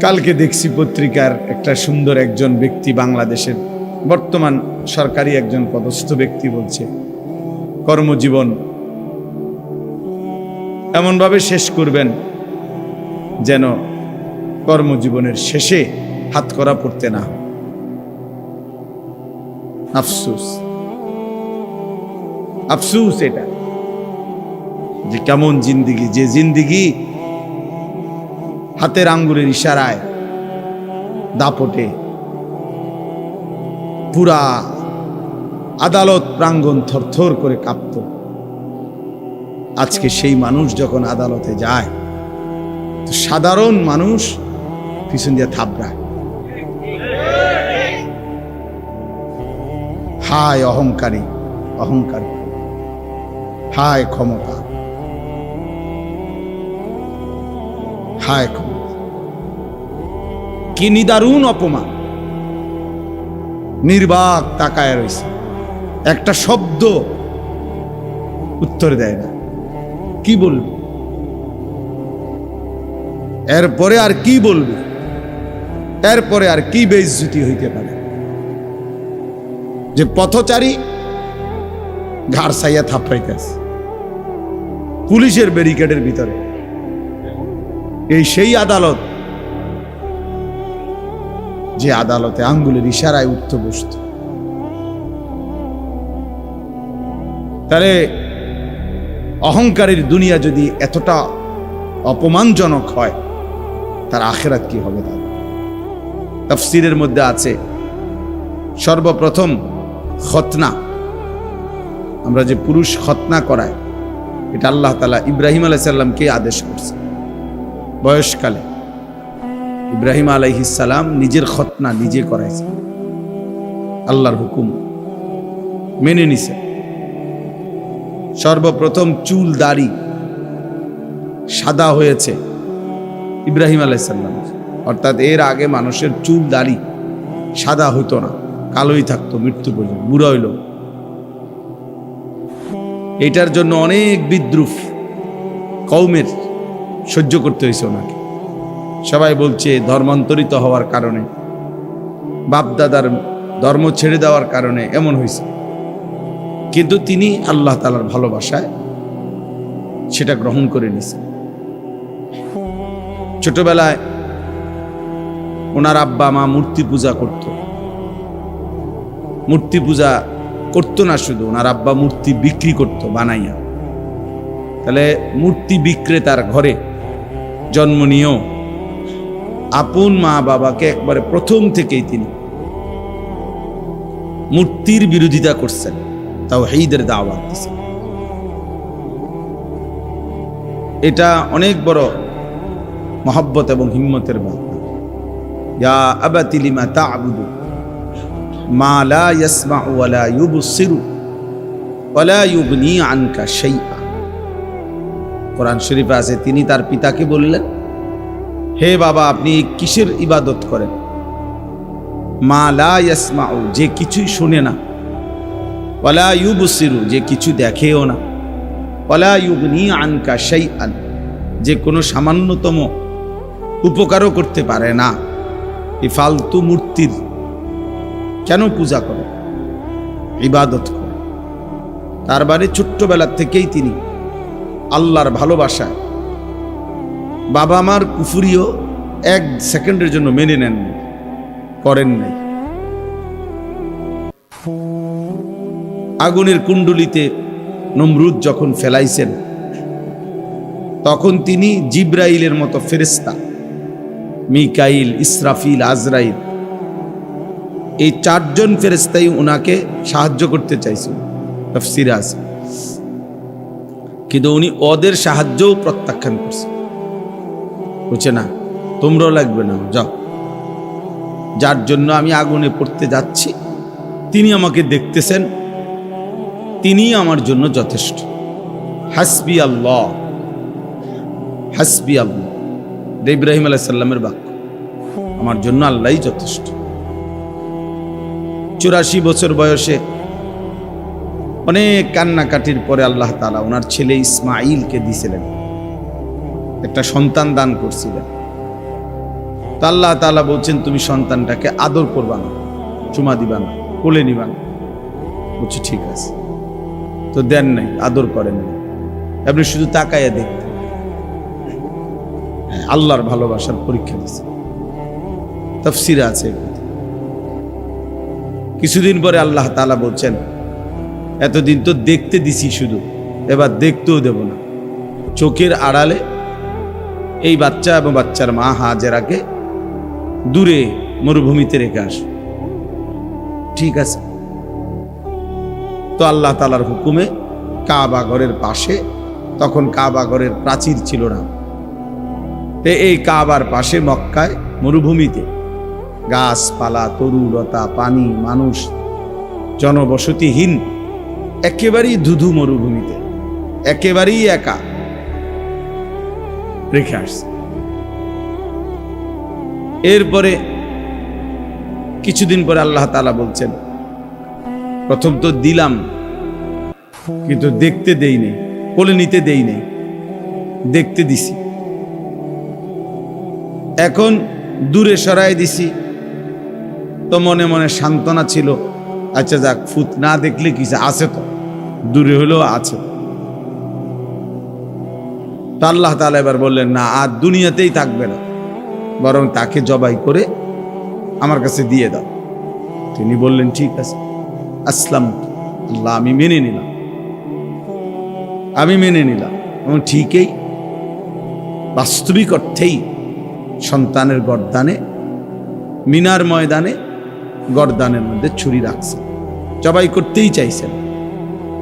কালকে দেখছি পত্রিকার একটা সুন্দর একজন ব্যক্তি বাংলাদেশের বর্তমান সরকারি একজন পদস্থ ব্যক্তি বলছে, কর্মজীবন এমনভাবে শেষ করবেন যেন কর্মজীবনের শেষে হাত করা পড়তে না আফসুস। আফসুস এটা যে কেমন জিন্দিগি, যে জিন্দিগি হাতের আঙ্গুলের ইশারায় দাপটে। পুরা আদালত প্রাঙ্গণ থরথর করে কাঁপত। আজকে সেই মানুষ যখন আদালতে যায় সাধারণ মানুষ পিছন দিয়ে থাবড়ায় হায় অহংকারী, অহংকার। হায় ক্ষমতা। হায় কি নিদারুণ অপমান। নির্বাক তাকায় রয়েছে। একটা শব্দ উত্তর দেয় না। কি বলবে? এরপরে আর কি বলবে? এরপরে আর কি বেইজ্জতি হইতে পারে? যে পথচারী ঘাড় সাইয়া থাপড়াইতেছে। পুলিশের ব্যারিকেডের ভিতরে। এই সেই আদালত যে আদালতে আঙ্গুলের ইশারায় উঠতে বসত। তাহলে অহংকারের দুনিয়া যদি এতটা অপমানজনক হয়, তার আখেরাত কি হবে তার তফসিরের মধ্যে আছে, সর্বপ্রথম খতনা। আমরা যে পুরুষ খতনা করায়, এটা আল্লাহ তালা ইব্রাহিম আলাইসাল্লামকে আদেশ করছে। বয়সকালে। ইব্রাহিম আলাইহিসাল্লাম নিজের খতনা নিজে করাইছে। আল্লাহর হুকুম মেনে নিছে। সর্বপ্রথম চুল দাড়ি সাদা হয়েছে ইব্রাহিম আলাইসাল্লাম অর্থাৎ এর আগে মানুষের চুল দাড়ি সাদা হইতো না, কালোই থাকতো মৃত্যু পর্যন্ত, বুড়া হইল। এটার জন্য অনেক বিদ্রুপ কৌমের সহ্য করতে হয়েছে ওনাকে। সবাই বলছে ধর্মান্তরিত হওয়ার কারণে, বাপদাদার ধর্ম ছেড়ে দেওয়ার কারণে এমন হয়েছে। কিন্তু তিনি আল্লাহ তালার ভালোবাসায় সেটা গ্রহণ করে নিছেন ছোটবেলায় ওনার আব্বা, মা মূর্তি পূজা করত। মূর্তি পূজা করতো না শুধু, ওনার আব্বা মূর্তি বিক্রি করত বানাইয়া। তাহলে মূর্তি বিক্রেতার ঘরে জন্ম নিয়েও আপন মা বাবাকে একবারে প্রথম থেকেই তিনি মূর্তির বিরোধিতা করছেন তাও হেইদের দাওয়াত দিছেন। এটা অনেক বড় মহব্বত এবং হিম্মতের লিমা তা'বুদু, মা লা ইয়াসমাউ ওয়া লা ইউবসিরু ওয়া ইউগনি আনকা শাইআ। কোরআন শরীফে আছে, তিনি তার পিতাকে বললেন হে বাবা, আপনি কিসের ইবাদত করেন? মা লা ইয়াসমাউ, যে কিছুই শুনে না। ওয়ালা ইউবসিরু, যে কিছু দেখেও না। ওয়ালা ইউগনি আনকা সেই আন যে কোনো সামান্যতম উপকারও করতে পারে না। এই ফালতু মূর্তির কেন পূজা করে ইবাদত করে তার বাড়ি ছোট্টবেলার থেকেই তিনি আল্লাহর ভালোবাসায় বাবা মার কুফুরিও এক সেকেন্ডের জন্য মেনে নেন, করেন নাই। আগুনের কুণ্ডলিতে নমরুদ যখন ফেলাইছেন, তখন তিনি জিব্রাইলের মতো ফেরেস্তা মিকাইল, ইসরাফিল, আজরাইল, এই চারজন ফেরেস্তাই ওনাকে সাহায্য করতে চাইছিল কিন্তু উনি ওদের সাহায্যও প্রত্যাখ্যান করছে বুঝছে না, তোমরাও লাগবে না, যাও। যার জন্য আমি আগুনে পড়তে যাচ্ছি। তিনি আমাকে দেখতেছেন। তিনি আমার জন্য যথেষ্ট। হাসবি আল্লাহ। হাসবি আল্লাহ। ইব্রাহিম আলাইসাল্লামের বাক্য। আমার জন্য আল্লাহই যথেষ্ট। চুরাশি বছর বয়সে অনেক কান্নাকাটির পরে আল্লাহ তালা ওনার ছেলে ইসমাইলকে দিছিলেন। একটা সন্তান দান করছিলেন। তো আল্লাহ তাআলা বলছেন তুমি সন্তানটাকে আদর করবা না চুমা দিবা না কোলে নিবা না। বলছি ঠিক আছে। তো দেন নাই আদর করেন নাই। আপনি শুধু তাকাইয়া দেখতেন হ্যাঁ, আল্লাহর ভালোবাসার পরীক্ষা দিচ্ছে তফসিরা আছে কিছুদিন পরে আল্লাহ তালা বলছেন এতদিন তো দেখতে দিছি শুধু এবার দেখতেও দেব না। চোখের আড়ালে এই বাচ্চা এবং বাচ্চার মা হাজেরাকে দূরে মরুভূমিতে রেখে আস। ঠিক আছে। তো আল্লাহ তালার হুকুমে কাবা ঘরের পাশে, তখন কাবা ঘরের প্রাচীর ছিল না। তো এই কাবার পাশে মক্কায় মরুভূমিতে গাছপালা তরু লতা পানি, মানুষ, জনবসতিহীন একেবারেই ধুধু মরুভূমিতে, একেবারেই একা। রেখে আসছে। এরপরে কিছুদিন পরে আল্লাহ তালা বলছেন, প্রথম তো দিলাম, কিন্তু দেখতে দেই নেই, কোলে নিতে দেই নেই, দেখতে দিছি। এখন দূরে সরাই দিছি, তো মনে মনে সান্ত্বনা ছিল আচ্ছা যাক, ফুত না দেখলে কি আছে তো, দূরে হলেও আছে। তো আল্লাহ তালা এবার বললেন, না, আর দুনিয়াতেই থাকবে না। বরং তাকে জবাই করে আমার কাছে দিয়ে দাও। তিনি বললেন, ঠিক আছে। আসলাম। আল্লাহ, আমি মেনে নিলাম। আমি মেনে নিলাম। এবং ঠিকই, বাস্তবিক অর্থেই সন্তানের গরদানে, মিনার ময়দানে গরদানের মধ্যে ছুরি রাখছেন জবাই করতেই চাইছেন।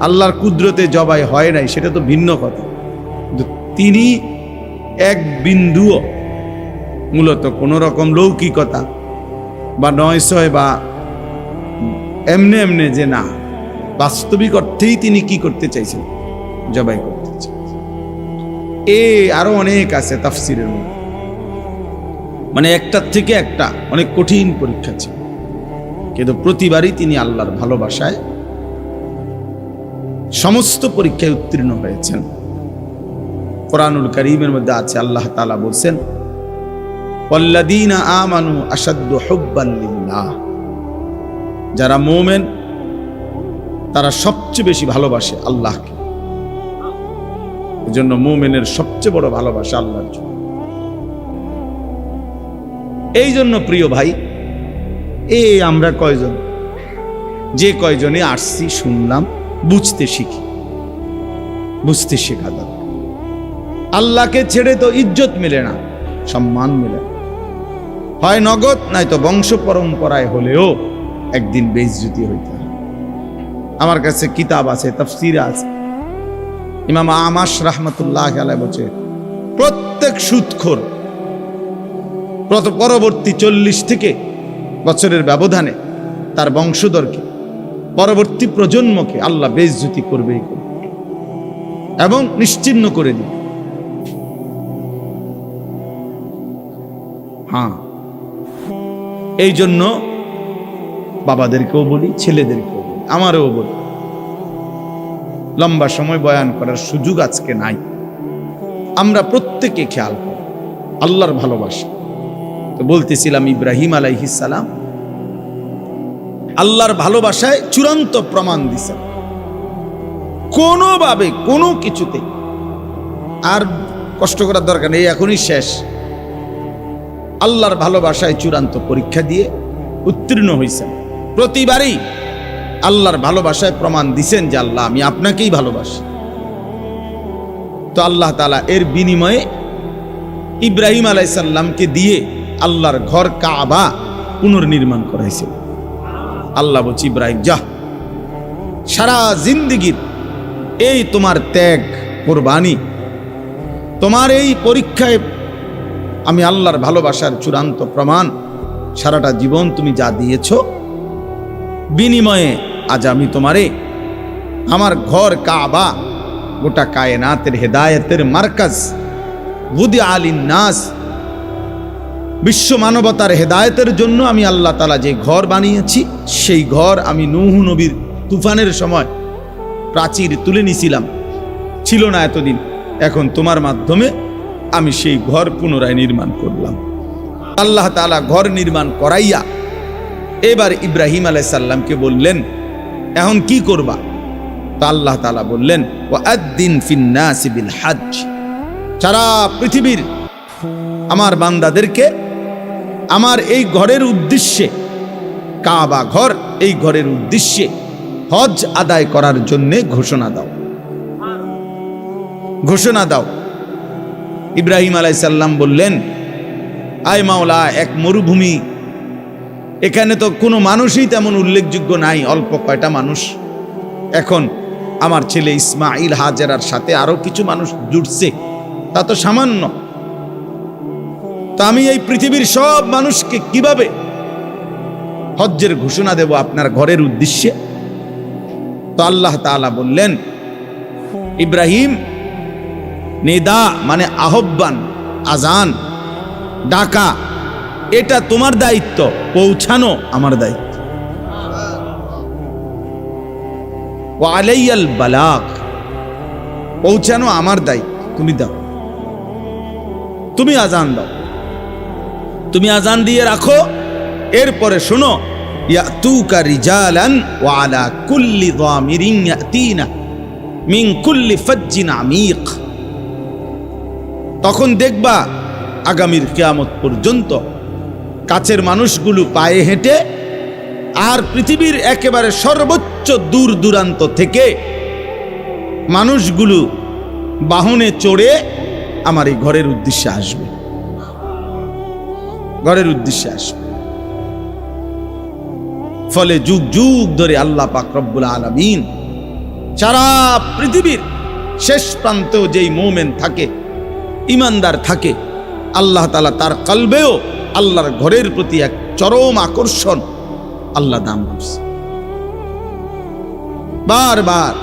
আল্লাহর কুদরতে জবাই হয় নাই, সেটা তো ভিন্ন কথা। তিনি এক বিন্দুও, মূলত কোনো রকম লৌকিকতা বা নয়সয় বা এমনে এমনে যে না, বাস্তবিক অর্থেই তিনি কি করতে চাইছেন? জবাই করতে এ আরও অনেক আছে তাফসিরের মধ্যে। মানে একটার থেকে একটা, অনেক কঠিন পরীক্ষা ছিল। কিন্তু প্রতিবারই তিনি আল্লাহর ভালোবাসায় সমস্ত পরীক্ষায় উত্তীর্ণ হয়েছেন। কোরআনুল করিমের মধ্যে আছে, আল্লাহ তাআলা বলছেন যারা মোমেন, তারা সবচেয়ে বেশি ভালোবাসে আল্লাহকে। এজন্য মোমেনের সবচেয়ে বড় ভালোবাসা আল্লাহর এই জন্য প্রিয় ভাই, এ আমরা কয়জন? যে কয়জনে আসছি শুনলাম, বুঝতে শিখি, বুঝতে শেখা দরকার। আল্লাহকে ছেড়ে তো ইজ্জত মেলে না, সম্মান মেলে। হয় নগদ, নয়তো বংশ পরম্পরায় হলেও একদিন বেইজ্জতি হইতে আমার কাছে কিতাব আছে, তফসির আছে। ইমাম আমাস রাহমাতুল্লাহ বলছে, প্রত্যেক প্রত- পরবর্তী চল্লিশ থেকে বছরের ব্যবধানে তার বংশধরকে, পরবর্তী প্রজন্মকে আল্লাহ বেইজ্জতি করবেই করবে এবং নিশ্চিহ্ন করে দিবে। হ্যাঁ। এই জন্য বাবাদেরকেও বলি, ছেলেদেরকেও বলি, আমারও বলি। লম্বা সময় বয়ান করার সুযোগ আজকে নাই। আমরা প্রত্যেকে খেয়াল করি, আল্লাহর ভালোবাসা। তো বলতেছিলাম ইব্রাহিম আলাইহিসালাম আল্লাহর ভালোবাসায় চূড়ান্ত প্রমাণ দিছেন কোনোভাবে কোনো কিছুতে আর কষ্ট করার দরকার নেই, এখনই শেষ। আল্লাহর ভালোবাসায় চূড়ান্ত পরীক্ষা দিয়ে উত্তীর্ণ হয়েছেন প্রতিবারই আল্লাহর ভালোবাসায় প্রমাণ দিছেন যে আল্লাহ, আমি আপনাকেই ভালোবাসি। তো আল্লাহ তালা এর বিনিময়ে ইব্রাহিম আলাইসাল্লামকে দিয়ে আল্লাহর ঘর কাবা পুনর্নির্মাণ করাইছিল আল্লাহ বলছি, ইব্রাহিম যা সারা জিন্দিগির এই তোমার ত্যাগ, কোরবানি, তোমার এই পরীক্ষায় আমি আল্লাহর ভালোবাসার চূড়ান্ত প্রমাণ। সারাটা জীবন তুমি যা দিয়েছ, বিনিময়ে আজ আমি তোমারে আমার ঘর কাবা, গোটা কায়নাতের হেদায়েতের মার্কাজ বুদি আলিন নাস বিশ্ব মানবতার হেদায়তের জন্য আমি আল্লাহ তালা যে ঘর বানিয়েছি, সেই ঘর আমি নূহ নবীর তুফানের সময় প্রাচীর তুলে নিছিলাম। ছিল না এতদিন। এখন তোমার মাধ্যমে আমি সেই ঘর পুনরায় নির্মাণ করলাম। আল্লাহ তাআলা ঘর নির্মাণ করাইয়া এবার ইব্রাহিম আলাইসাল্লামকে বললেন, এখন কি করবা? তো আল্লাহ তাআলা বললেন ও আদ্দিন ফিন্নাসি বিল হাজ সারা পৃথিবীর আমার বান্দাদেরকে আমার এই ঘরের উদ্দেশ্যে, কাবা ঘর এই ঘরের উদ্দেশ্যে হজ আদায় করার জন্যে ঘোষণা দাও। ঘোষণা দাও। ইব্রাহিম আলাইসাল্লাম বললেন, আয় মাওলা, এক মরুভূমি। এখানে তো কোনো মানুষই তেমন উল্লেখযোগ্য নাই, অল্প কয়টা মানুষ। এখন আমার ছেলে ইসমাইল হাজেরার সাথে আরও কিছু মানুষ জুটছে, তা তো সামান্য। তা আমি এই পৃথিবীর সব মানুষকে কীভাবে হজ্জের ঘোষণা দেব আপনার ঘরের উদ্দেশ্যে? তো আল্লাহ তাআলা বললেন, ইব্রাহিম নেদা মানে আহ্বান, আজান, ডাকা, এটা তোমার দায়িত্ব, পৌঁছানো আমার দায়িত্ব। আলাইয়াল বালাক পৌঁছানো আমার দায়িত্ব। তুমি দাও। তুমি আজান দাও। তুমি আজান দিয়ে রাখো। এরপরে শোনো, ইয়াতুকা রিজালান কুল্লি দামিরিন কুল্লি ফাজ্জিন আমিক। তখন দেখবা আগামীর কেয়ামত পর্যন্ত কাছের মানুষগুলো পায়ে হেঁটে আর পৃথিবীর একেবারে সর্বোচ্চ দূর দূরান্ত থেকে মানুষগুলো বাহনে চড়ে আমার এই ঘরের উদ্দেশ্যে আসবে। ঘরের উদ্দেশ্যে আসবে। ফলে যুগ যুগ ধরে আল্লাহ পাক রব্বুল আলামিন সারা পৃথিবীর শেষ প্রান্তেও যেই মোমেন থাকে ইমানদার থাকে, আল্লাহ তালা তার কলবেও আল্লাহর ঘরের প্রতি এক চরম আকর্ষণ আল্লাহ দান করছে। বারবার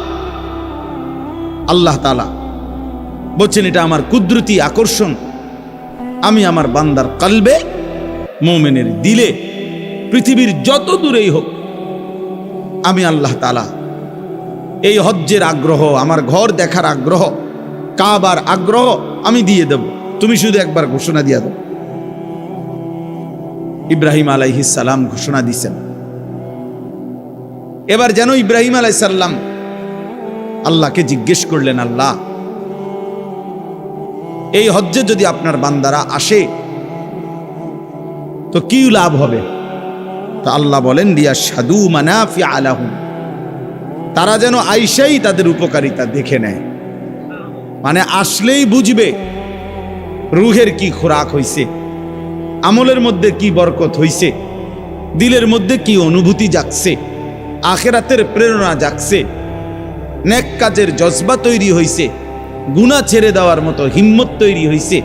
আল্লাহ তালা বলছেন, এটা আমার কুদরতি আকর্ষণ। আমি আমার বান্দার কালবে মোমেনের দিলে পৃথিবীর যত দূরেই হোক, আমি আল্লাহ তালা এই হজ্জের আগ্রহ, আমার ঘর দেখার আগ্রহ, কাবার আগ্রহ আমি দিয়ে দেব। তুমি শুধু একবার ঘোষণা দিয়ে দাও। ইব্রাহিম সালাম ঘোষণা দিছেন। এবার যেন ইব্রাহিম আলাইসাল্লাম আল্লাহকে জিজ্ঞেস করলেন, আল্লাহ, এই হজ্জে যদি আপনার বান্দারা আসে, তো কি লাভ হবে? তা আল্লাহ বলেন দিয়া সাধু মানাফি আলাহু তারা যেন আইসাই তাদের উপকারিতা দেখে নেয়। মানে আসলেই বুঝবে রুহের কি খোরাক হইছে, আমলের মধ্যে কি বরকত হইছে, দিলের মধ্যে কি অনুভূতি জাগছে, আখেরাতের প্রেরণা জাগছে, নেক কাজের জজবা তৈরি হইছে গুণা ছেড়ে দেওয়ার মতো হিম্মত তৈরি হইছে,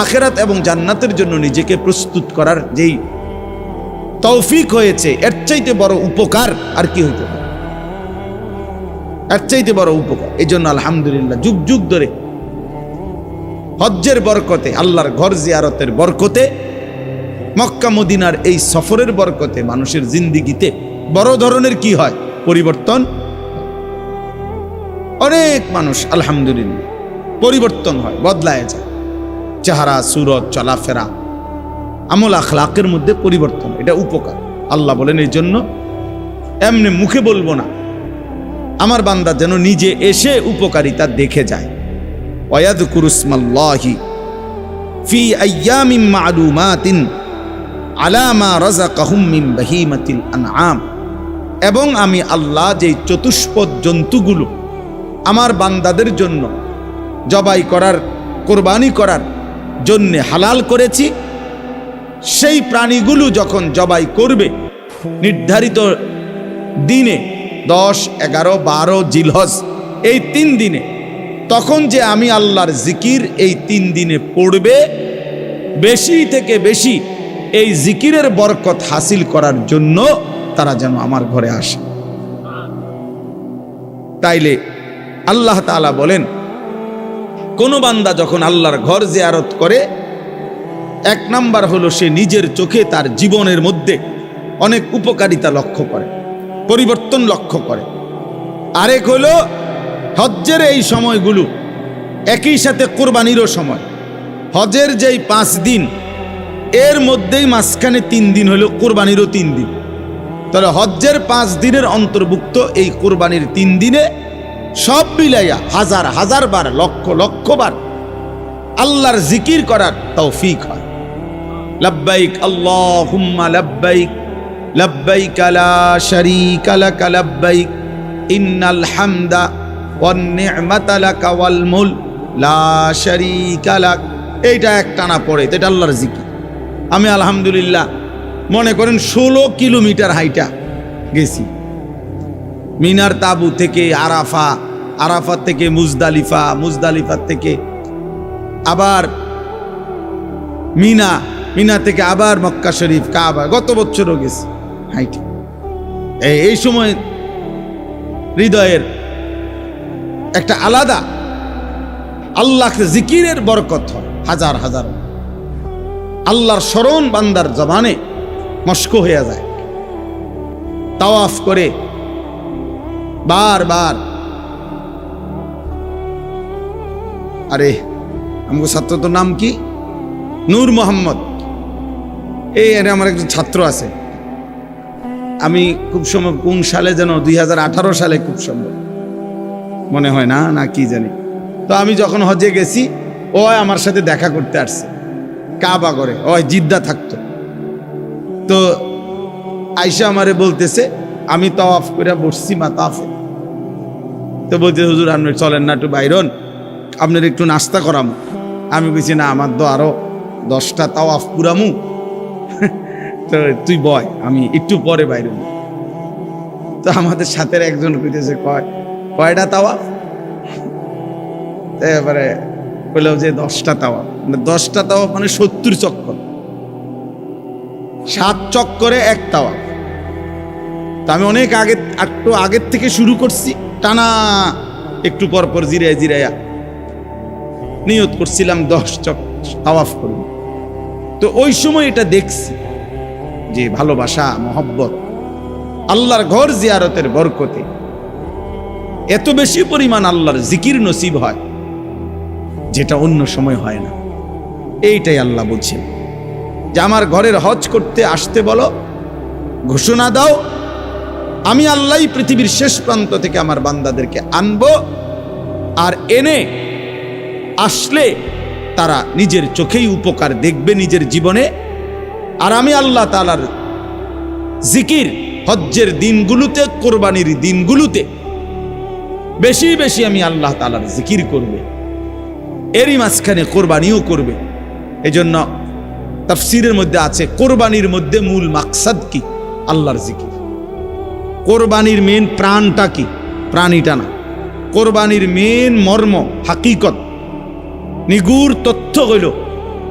আখেরাত এবং জান্নাতের জন্য নিজেকে প্রস্তুত করার যেই তৌফিক হয়েছে, এর চাইতে বড় উপকার আর কি হইতে পারে? এর চাইতে বড় উপকার। এই জন্য আলহামদুলিল্লাহ যুগ যুগ ধরে হজ্জের বরকতে, আল্লাহর ঘর জিয়ারতের বরকতে, মক্কা মদিনার এই সফরের বরকতে মানুষের জিন্দিগিতে বড় ধরনের কি হয়? পরিবর্তন অনেক মানুষ আলহামদুলিল্লাহ পরিবর্তন হয়, বদলায় যায়। চেহারা, সুরত, চলাফেরা, আমল আখলাকের মধ্যে পরিবর্তন, এটা উপকার। আল্লাহ বলেন এই জন্য এমনি মুখে বলব না আমার বান্দা যেন নিজে এসে উপকারিতা দেখে যায়। ওয়াদ কুরুসমাল্লাহি ফি আয়ামিম মালুমাতিন আলামা রাজাকাহুম মিন বাহিমাতিল আনআম। এবং আমি আল্লাহ যেই চতুষ্পদ জন্তুগুলো আমার বান্দাদের জন্য জবাই করার, কোরবানি করার জন্যে হালাল করেছি, সেই প্রাণীগুলো যখন জবাই করবে, নির্ধারিত দিনে দশ, এগারো, বারো জিলহজ এই তিন দিনে। তখন যে আমি আল্লাহর জিকির এই তিন দিনে পড়বে, বেশি থেকে বেশি এই জিকিরের বরকত হাসিল করার জন্য তারা যেন আমার ঘরে আসে। তাইলে আল্লাহ তাআলা বলেন, কোন বান্দা যখন আল্লাহর ঘর জিয়ারত করে, এক নাম্বার হলো সে নিজের চোখে তার জীবনের মধ্যে অনেক উপকারিতা লক্ষ্য করে। পরিবর্তন লক্ষ্য করে। আরেক হলো হজ্জের এই সময়গুলো একই সাথে কোরবানিরও সময়। হজের যেই পাঁচ দিন, এর মধ্যেই মাঝখানে তিন দিন হলো কোরবানিরও তিন দিন। তাহলে হজ্জের পাঁচ দিনের অন্তর্ভুক্ত এই কোরবানির তিন দিনে সব মিলাইয়া হাজার হাজার বার, লক্ষ লক্ষ বার আল্লাহর জিকির করার তৌফিক হয়। লব্বাইক, আল্লাহুম্মা লব্বাইক। লব্বাইক লা শারীকা লাক লব্বাইক, ইন্নাল হামদা ওয়ান নি'মাতা লাক ওয়াল মুল লা শারীকা লাক। এইটা একটানা পড়ে এটা আল্লাহর জিকির। আমি আলহামদুলিল্লাহ, মনে করেন ষোলো কিলোমিটার হাইটা গেছি। মিনার তাবু থেকে আরাফা আরাফা থেকে মুজদালিফা মুজদালিফা থেকে আবার মিনা মিনা থেকে আবার মক্কা শরীফ, কাবা, গত বছরও গেছি। হাইটে। এই- সময় হৃদয়ের একটা আলাদা আল্লাহকে জিকিরের বরকত হয়, হাজার হাজার। আল্লাহর স্মরণ বান্দার জবানে মস্ক হয়ে যায়। তাওয়াফ করে বারবার। আরে, আমাকে ছাত্র তোর নাম কি? নূর মোহাম্মদ। এই, আরে, আমার একজন ছাত্র আছে। আমি খুব সম্ভব, কোন সালে যেন দুই হাজার আঠারো সালে খুব সম্ভব। মনে হয় না না কি জানি। তো আমি যখন হজে গেছি, ও আমার সাথে দেখা করতে আসছে। কাবা করে ও জিদ্দা থাকতো। তো আইসা আমারে বলতেছে, আমি তাওয়াফ করে বসছি মাতাফে। তো বলতে হুজুর, আপনি চলেন না একটু বাইরন। আপনার একটু নাস্তা করামু। আমি বলছি না, আমার তো আরও দশটা তাও তাওয়াফ পুরামু তুই বয়, আমি একটু পরে বাইরে তো আমাদের সাথে একজন কইতেছে, কয়, কয়টা তাওয়াফ তো এবারে বলল যে দশটা তাওয়াফ মানে দশটা তাওয়াফ মানে সত্তর চক্কর। সাত চক্করে এক তাওয়া। তা আমি অনেক আগে, একটু আগের থেকে শুরু করছি, টানা একটু পর পর জিরায় জিরাইয়া নিয়ত করছিলাম দশ চক তাওয়াফ করব। তো ওই সময় এটা দেখছি। যে ভালোবাসা, মহব্বত, আল্লাহর ঘর জিয়ারতের বরকতে। এত বেশি পরিমাণ আল্লাহর জিকির নসিব হয়, যেটা অন্য সময় হয় না। এইটাই আল্লাহ বলছেন, যে আমার ঘরের হজ করতে আসতে বলো, ঘোষণা দাও, আমি আল্লাহ পৃথিবীর শেষ প্রান্ত থেকে আমার বান্দাদেরকে আনব, আর এনে আসলে তারা নিজের চোখেই উপকার দেখবে নিজের জীবনে। আর আমি আল্লাহ তালার জিকির হজ্জের দিনগুলোতে, কোরবানির দিনগুলোতে বেশি বেশি আমি আল্লাহ তালার জিকির করবে। এরই মাঝখানে কোরবানিও করবে। এজন্য তাফসিরের মধ্যে আছে, কোরবানির মধ্যে মূল মাকসাদ কি? আল্লাহর জিকির। কোরবানির মেন প্রাণটা কি? প্রাণীটা না। কোরবানির মেন মর্ম, হাকিকত নিগুর তথ্য হইল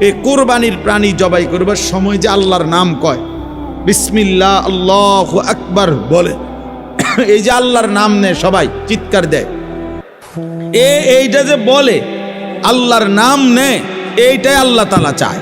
এই কোরবানির প্রাণী জবাই করবার সময় যে আল্লাহর নাম কয়। বিসমিল্লা আল্লাহ আকবার বলে। এই যে আল্লাহর নাম নেয় সবাই, চিৎকার দেয়। এ, এইটা যে বলে, আল্লাহর নাম নেয়, এইটাই আল্লাহ তালা চায়।